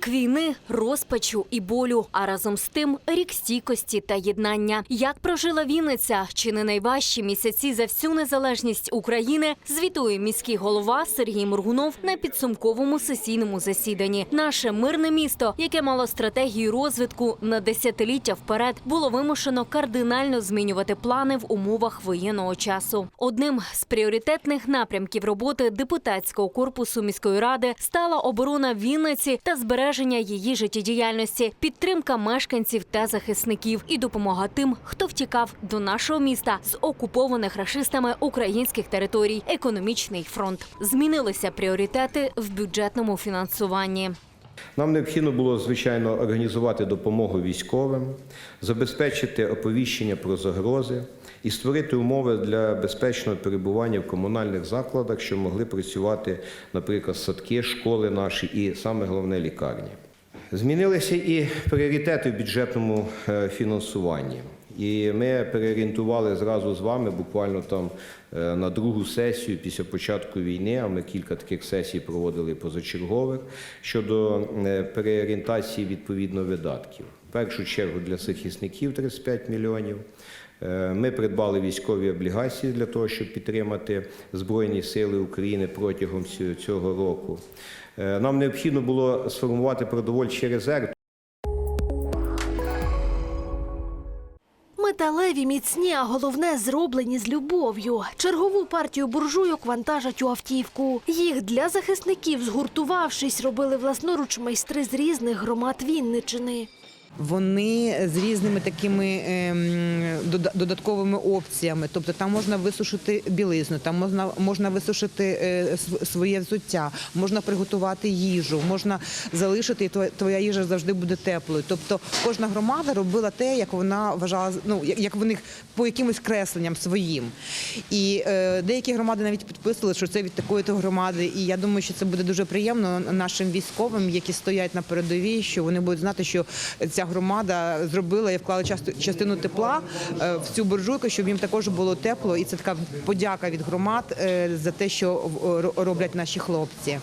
Рік війни, розпачу і болю, а разом з тим рік стійкості та єднання. Як прожила Вінниця, чи не найважчі місяці за всю незалежність України, звітує міський голова Сергій Моргунов на підсумковому сесійному засіданні. Наше мирне місто, яке мало стратегію розвитку на десятиліття вперед, було вимушено кардинально змінювати плани в умовах воєнного часу. Одним з пріоритетних напрямків роботи депутатського корпусу міської ради стала оборона Вінниці та збереження її життєдіяльності, підтримка мешканців та захисників і допомога тим, хто втікав до нашого міста з окупованих рашистами українських територій. Економічний фронт змінилися пріоритети в бюджетному фінансуванні. Нам необхідно було, звичайно, організувати допомогу військовим, забезпечити оповіщення про загрози і створити умови для безпечного перебування в комунальних закладах, що могли працювати, наприклад, садки, школи наші і саме головне лікарні. Змінилися і пріоритети в бюджетному е, фінансуванні. І ми переорієнтували зразу з вами буквально там е, на другу сесію після початку війни, а ми кілька таких сесій проводили позачергових щодо е, переорієнтації відповідно видатків. В першу чергу для захисників 35 мільйонів. Е, Ми придбали військові облігації для того, щоб підтримати Збройні Сили України протягом цього- року. Е, Нам необхідно було сформувати продовольчий резерв. Металеві міцні, а головне зроблені з любов'ю. Чергову партію буржуйок вантажать у автівку. Їх для захисників, згуртувавшись, робили власноруч майстри з різних громад Вінничини. Вони з різними такими ем, додатковими опціями. Тобто там можна висушити білизну, там можна, можна висушити е, своє взуття, можна приготувати їжу, можна залишити, і твоя, їжа завжди буде теплою. Тобто кожна громада робила те, як вона вважала, ну як, як в них по якимось кресленням своїм. І е, деякі громади навіть підписували, що це від такої то громади. І я думаю, що це буде дуже приємно нашим військовим, які стоять на передовій, що вони будуть знати, що ця громада зробила і вклала частину тепла е, в цю буржуйку, щоб їм також було тепло. І це така подяка від громад е, за те, що роблять наші хлопці.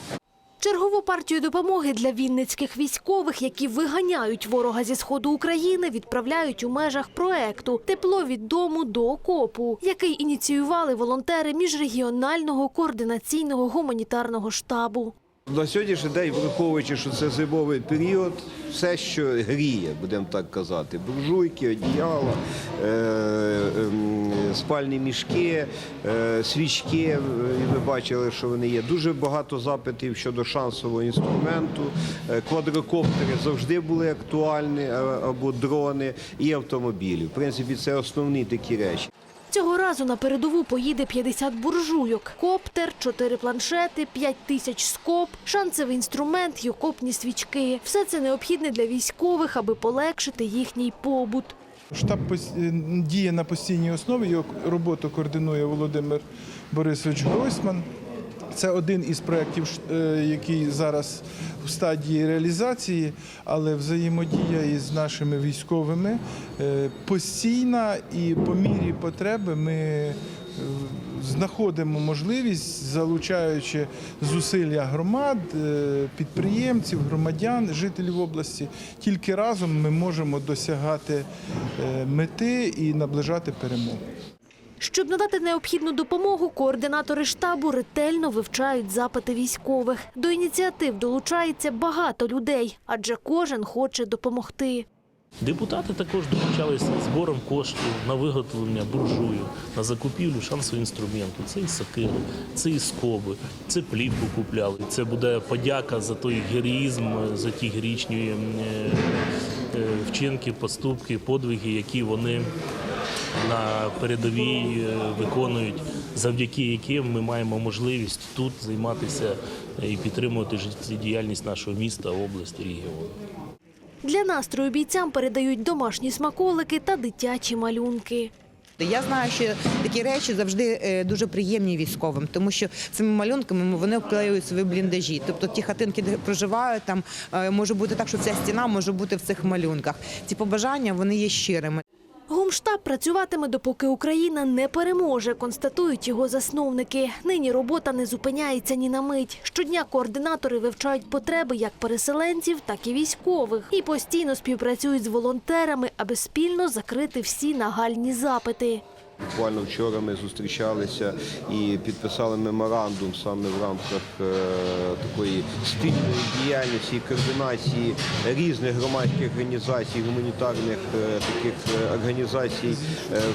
Чергову партію допомоги для вінницьких військових, які виганяють ворога зі сходу України, відправляють у межах проекту Тепло від дому до окопу, який ініціювали волонтери міжрегіонального координаційного гуманітарного штабу. На сьогоднішній день, враховуючи, що це зимовий період, все, що гріє, будемо так казати, буржуйки, одіяла, е, ем, спальні мішки, е, свічки, е, і ви бачили, що вони є. Дуже багато запитів щодо шансового інструменту. Е, Квадрокоптери завжди були актуальні, е, або дрони і автомобілі. В принципі, це основні такі речі. Цього разу на передову поїде 50 буржуйок, коптер, 4 планшети, 5 тисяч скоб, шанцевий інструмент й окопні свічки. Все це необхідне для військових, аби полегшити їхній побут. Штаб е, діє на постійній основі. Його роботу координує Володимир Борисович Гройсман. Це один із проєктів, е, який зараз в стадії реалізації, але взаємодія із нашими військовими е, постійна і по мірі потреби ми е, знаходимо можливість, залучаючи зусилля громад, підприємців, громадян, жителів області. Тільки разом ми можемо досягати мети і наближати перемогу. Щоб надати необхідну допомогу, координатори штабу ретельно вивчають запити військових. До ініціатив долучається багато людей, адже кожен хоче допомогти. Депутати також долучалися збором коштів на виготовлення буржую, на закупівлю шансового інструменту. Це і сокири, це і скоби, це плівку купляли. Це буде подяка за той героїзм, за ті героїчні е, е, вчинки, поступки, подвиги, які вони на передовій е, виконують, завдяки яким ми маємо можливість тут займатися і підтримувати життєдіяльність нашого міста, області, регіону. Для настрою бійцям передають домашні смаколики та дитячі малюнки. Я знаю, що такі речі завжди е, дуже приємні військовим, тому що цими малюнками вони вклеюють свої бліндажі. Тобто ті хатинки, де проживають, там е, може бути так, що вся стіна може бути в цих малюнках. Ці побажання вони є щирими. Гумштаб працюватиме, допоки Україна не переможе, констатують його засновники. Нині робота не зупиняється ні на мить. Щодня координатори вивчають потреби як переселенців, так і військових. І постійно співпрацюють з волонтерами, аби спільно закрити всі нагальні запити. Буквально вчора ми зустрічалися і підписали меморандум саме в рамках е, такої спільної діяльності і координації різних громадських організацій, гуманітарних е, таких е, організацій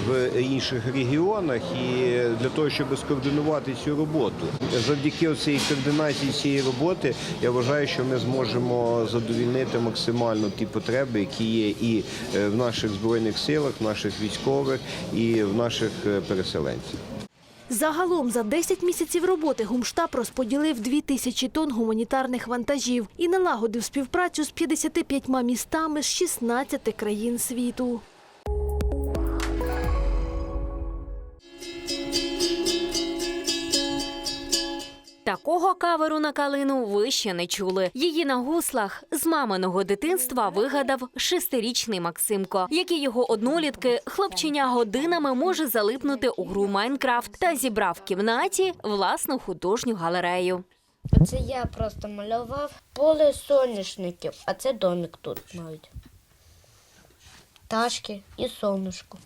в інших регіонах, і для того, щоб скоординувати цю роботу. Завдяки цієї координації цієї роботи я вважаю, що ми зможемо задовільнити максимально ті потреби, які є і в наших збройних силах, в наших військових, і в наших е, переселенців. Загалом за 10 місяців роботи Гумштаб розподілив 2 тисячі тонн гуманітарних вантажів і налагодив співпрацю з 55 містами з 16 країн світу. Такого каверу на калину ви ще не чули. Її на гуслах з маминого дитинства вигадав шестирічний Максимко, як і його однолітки, хлопчиня годинами може залипнути у гру Майнкрафт та зібрав в кімнаті власну художню галерею. Оце я просто малював поле соняшників, а це домик тут навіть. Ташки і сонечко.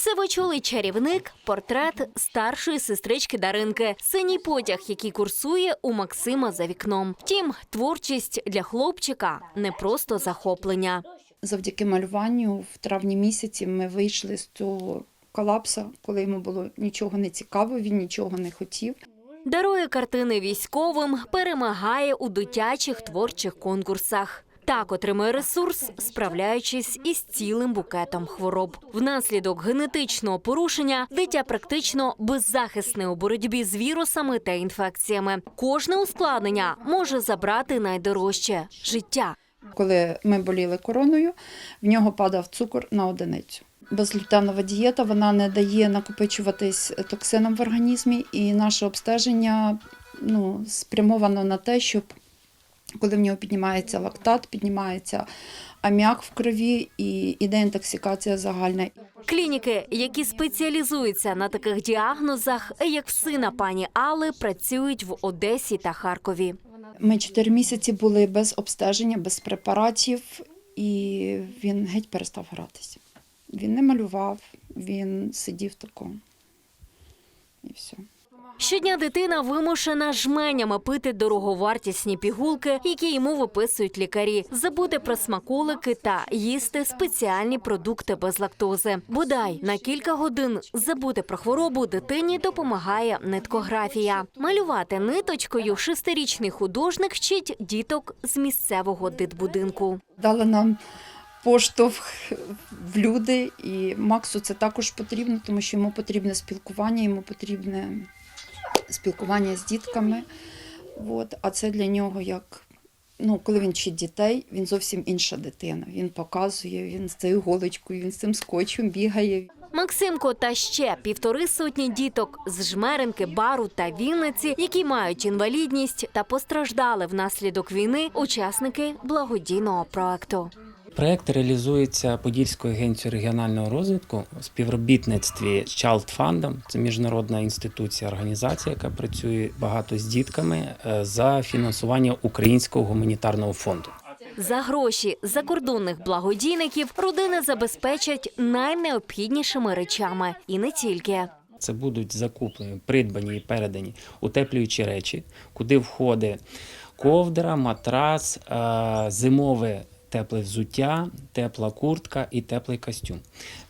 Сивочолий чарівник, портрет старшої сестрички Даринки, синій потяг, який курсує у Максима за вікном. Втім, творчість для хлопчика не просто захоплення. завдяки малюванню в травні місяці ми вийшли з цього колапсу, коли йому було нічого не цікаво, він нічого не хотів. Дарує картини військовим, перемагає у дитячих творчих конкурсах. Так отримує ресурс, справляючись із цілим букетом хвороб. Внаслідок генетичного порушення дитя практично беззахисне у боротьбі з вірусами та інфекціями. Кожне ускладнення може забрати найдорожче життя. Коли ми боліли короною, в нього падав цукор на одиницю. Безглютенова дієта вона не дає накопичуватись токсинам в організмі, і наше обстеження ну, спрямовано на те, щоб коли в нього піднімається лактат, піднімається аміак в крові і іде інтоксикація загальна. Клініки, які спеціалізуються на таких діагнозах, як в сина пані Алли, працюють в Одесі та Харкові. Ми чотири місяці були без обстеження, без препаратів, і він геть перестав гратися. Він не малював, він сидів тако. І все. Щодня дитина вимушена жменями пити дороговартісні пігулки, які йому виписують лікарі, забути про смаколики та їсти спеціальні продукти без лактози. Бодай на кілька годин забути про хворобу дитині допомагає ниткографія. Малювати ниточкою шестирічний художник вчить діток з місцевого дитбудинку. Дали нам поштовх в люди, і Максу це також потрібно, тому що йому потрібне спілкування, йому потрібне спілкування з дітками. От. А це для нього як. Ну, коли він вчить дітей, він зовсім інша дитина. Він показує, він з цією голочкою, він з цим скотчем бігає. Максимко та ще півтори сотні діток з Жмеринки, Бару та Вінниці, які мають інвалідність та постраждали внаслідок війни, учасники благодійного проекту. Проект реалізується Подільською агенцією регіонального розвитку у співробітництві з Child Fund. Це міжнародна інституція, організація, яка працює багато з дітками е, за фінансування Українського гуманітарного фонду. За гроші закордонних благодійників родини забезпечать найнеобхіднішими речами і не тільки. Це будуть закуплені, придбані і передані утеплюючі речі, куди входить ковдра, матрас, е, зимове тепле взуття, тепла куртка і теплий костюм.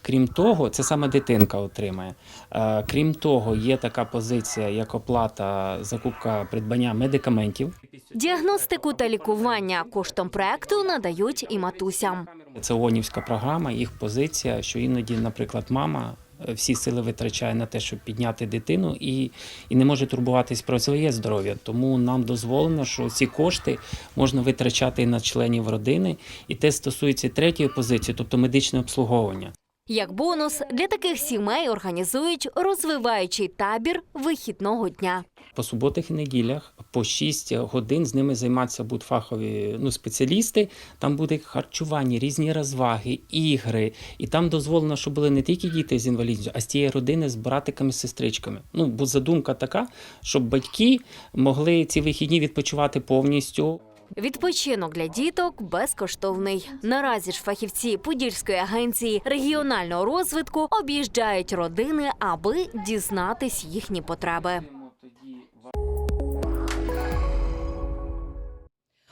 Крім того, це саме дитинка отримає. Е, Крім того, є така позиція, як оплата закупка придбання медикаментів. Діагностику та лікування коштом проекту надають і матусям. Це ООНівська програма, їх позиція, що іноді, наприклад, мама е, всі сили витрачає на те, щоб підняти дитину, і, і не може турбуватись про своє здоров'я. Тому нам дозволено, що ці кошти можна витрачати на членів родини. І те стосується третьої позиції, тобто медичне обслуговування. Як бонус, для таких сімей організують розвиваючий табір вихідного дня. По суботах і неділях по 6 годин з ними займатися будуть фахові ну, спеціалісти. Там буде харчування, різні розваги, ігри. І там дозволено, щоб були не тільки діти з інвалідністю, а з тієї родини з братиками, сестричками. Ну, бо задумка така, щоб батьки могли ці вихідні відпочивати повністю. Відпочинок для діток безкоштовний. Наразі ж фахівці Подільської агенції регіонального розвитку об'їжджають родини, аби дізнатись їхні потреби.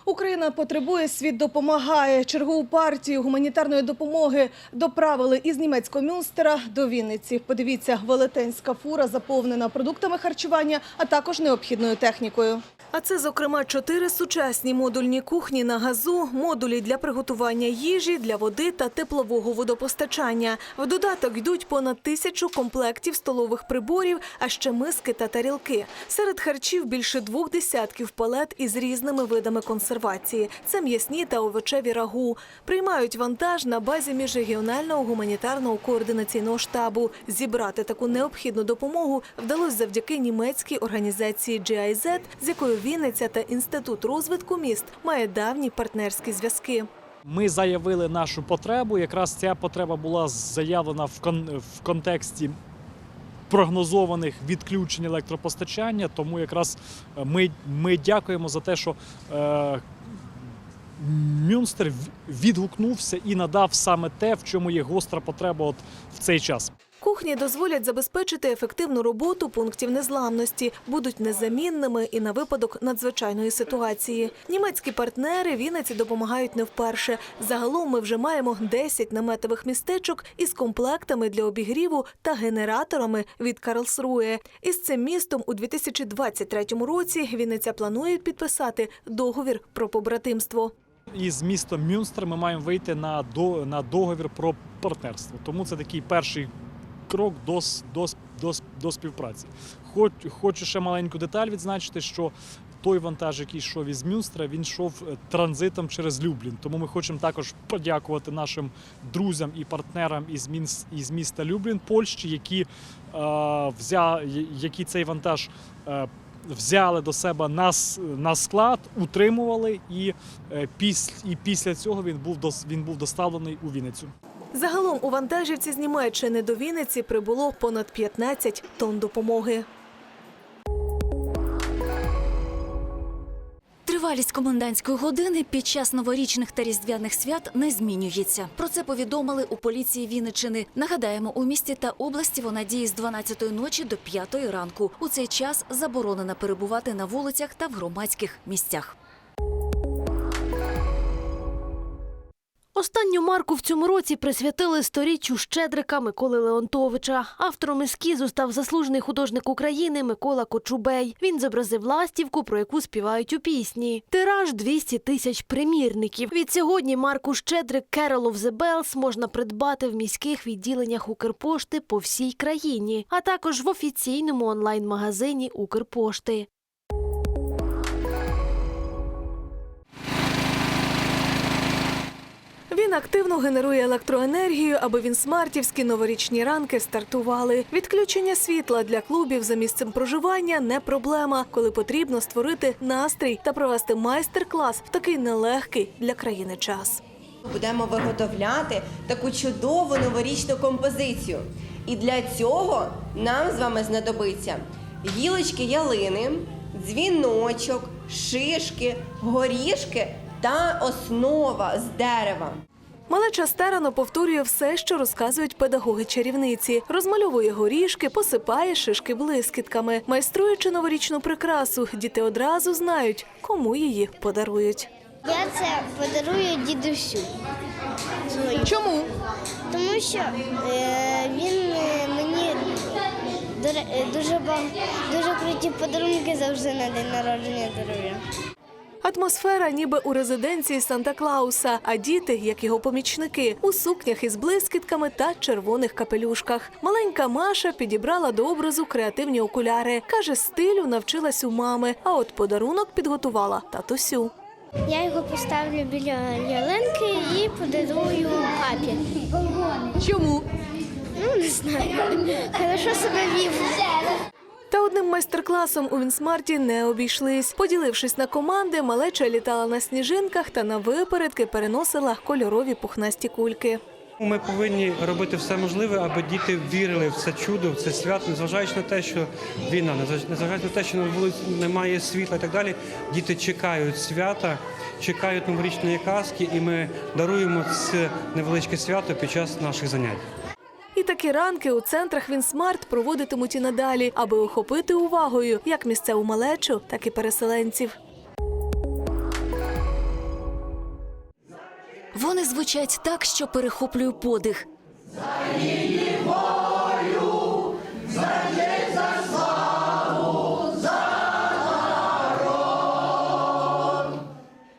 Україна потребує, світ допомагає. Чергову партію гуманітарної допомоги доправили із німецького Мюнстера до Вінниці. Подивіться, велетенська фура заповнена продуктами харчування, а також необхідною технікою. А це, зокрема, чотири сучасні модульні кухні на газу, модулі для приготування їжі, для води та теплового водопостачання. В додаток йдуть понад тисячу комплектів столових приборів, а ще миски та тарілки. Серед харчів більше двох десятків палет із різними видами консервації. Це м'ясні та овочеві рагу. Приймають вантаж на базі міжрегіонального гуманітарного координаційного штабу. Зібрати таку необхідну допомогу вдалося завдяки німецькій організації GIZ, з якою Вінниця та Інститут розвитку міст має давні партнерські зв'язки. Ми заявили нашу потребу. Якраз ця потреба була заявлена в, кон- в контексті прогнозованих відключень електропостачання. Тому якраз е, ми, ми дякуємо за те, що е, Мюнстер відгукнувся і надав саме те, в чому є гостра потреба от в цей час. Кухні дозволять забезпечити ефективну роботу пунктів незламності, будуть незамінними і на випадок надзвичайної ситуації. Німецькі партнери Вінниці допомагають не вперше. Загалом ми вже маємо 10 наметових містечок із комплектами для обігріву та генераторами від Карлсруе. Із цим містом у 2023 році Вінниця планує підписати договір про побратимство. І з містом Мюнстер ми маємо вийти на договір про партнерство. Тому це такий перший крок до, до, до, до співпраці. Хоч, хочу ще маленьку деталь відзначити, що той вантаж, який йшов із Мюнстера, він йшов е, транзитом через Люблін. Тому ми хочемо також подякувати нашим друзям і партнерам із, мінс, із міста Люблін, Польщі, які, е, взя, які цей вантаж. Е, Взяли до себе на, на склад, утримували, і, е, піс, і після цього він був, дос, він був доставлений у Вінницю. Загалом у вантажівці з Німеччини до Вінниці прибуло понад 15 тонн допомоги. Тривалість комендантської години під час новорічних та різдвяних свят не змінюється. Про це повідомили у поліції Вінниччини. Нагадаємо, у місті та області вона діє з 12 ночі до 5 ранку. У цей час заборонено перебувати на вулицях та в громадських місцях. Останню марку в цьому році присвятили сторіччю Щедрика Миколи Леонтовича. Автором ескізу став заслужений художник України Микола Кочубей. Він зобразив ластівку, про яку співають у пісні. Тираж 200 тисяч примірників. Від сьогодні марку Щедрик Carol of the Bells можна придбати в міських відділеннях Укрпошти по всій країні, а також в офіційному онлайн-магазині Укрпошти. Він активно генерує електроенергію, аби він смартівські новорічні ранки стартували. Відключення світла для клубів за місцем проживання не проблема, коли потрібно створити настрій та провести майстер-клас в такий нелегкий для країни час. Будемо виготовляти таку чудову новорічну композицію. І для цього нам з вами знадобиться гілочки ялини, дзвіночок, шишки, горішки та основа з дерева. Малеча старано повторює все, що розказують педагоги-чарівниці. Розмальовує горішки, посипає шишки блискітками. Майструючи новорічну прикрасу, діти одразу знають, кому її подарують. Я це подарую дідусю. Чому? Тому що е, він е, мені е, дуже дуже круті подарунки завжди на день народження дарує. Атмосфера ніби у резиденції Санта-Клауса, а діти, як його помічники, у сукнях із блискітками та червоних капелюшках. Маленька Маша підібрала до образу креативні окуляри. Каже, стилю навчилась у мами, а от подарунок підготувала татусю. Я його поставлю біля ялинки і подарую папі. Чому? Ну, не знаю. Хорошо себе вів. Майстер-класом у Вінсмарті не обійшлись. Поділившись на команди, малеча літала на сніжинках та на випередки переносила кольорові пухнасті кульки. Ми повинні робити все можливе, аби діти вірили в це чудо, в це свято, незважаючи на те, що війна, незважаючи на те, що на вулиці немає світла і так далі. Діти чекають свята, чекають новорічної казки, і ми даруємо це невеличке свято під час наших занять. І такі ранки у центрах Вінсмарт проводитимуть і надалі, аби охопити увагою як місцеву малечу, так і переселенців. Вони звучать так, що перехоплює подих.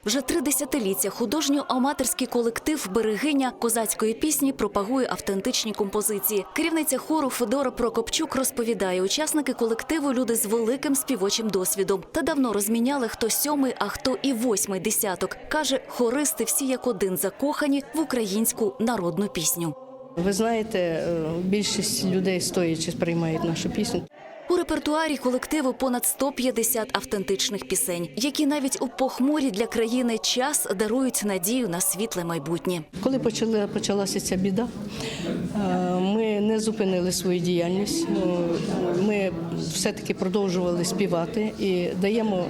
Вже три десятиліття художньо-аматорський колектив Берегиня козацької пісні пропагує автентичні композиції. Керівниця хору Федора Прокопчук розповідає, учасники колективу люди з великим співочим досвідом та давно розміняли хто сьомий, а хто і восьмий десяток. каже, хористи всі як один закохані в українську народну пісню. Ви знаєте, е, більшість людей стоячи сприймають нашу пісню. У репертуарі колективу понад 150 автентичних пісень, які навіть у похмурі для країни час дарують надію на світле майбутнє. Коли почали, почалася ця біда, е, ми не зупинили свою діяльність. Ну, Ми все-таки продовжували співати і даємо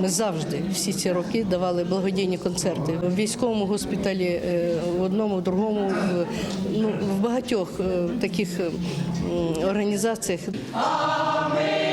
ми завжди всі ці роки давали благодійні концерти в військовому госпіталі, е, в одному, в другому, в- ну, в багатьох е, таких е, організаціях. Ми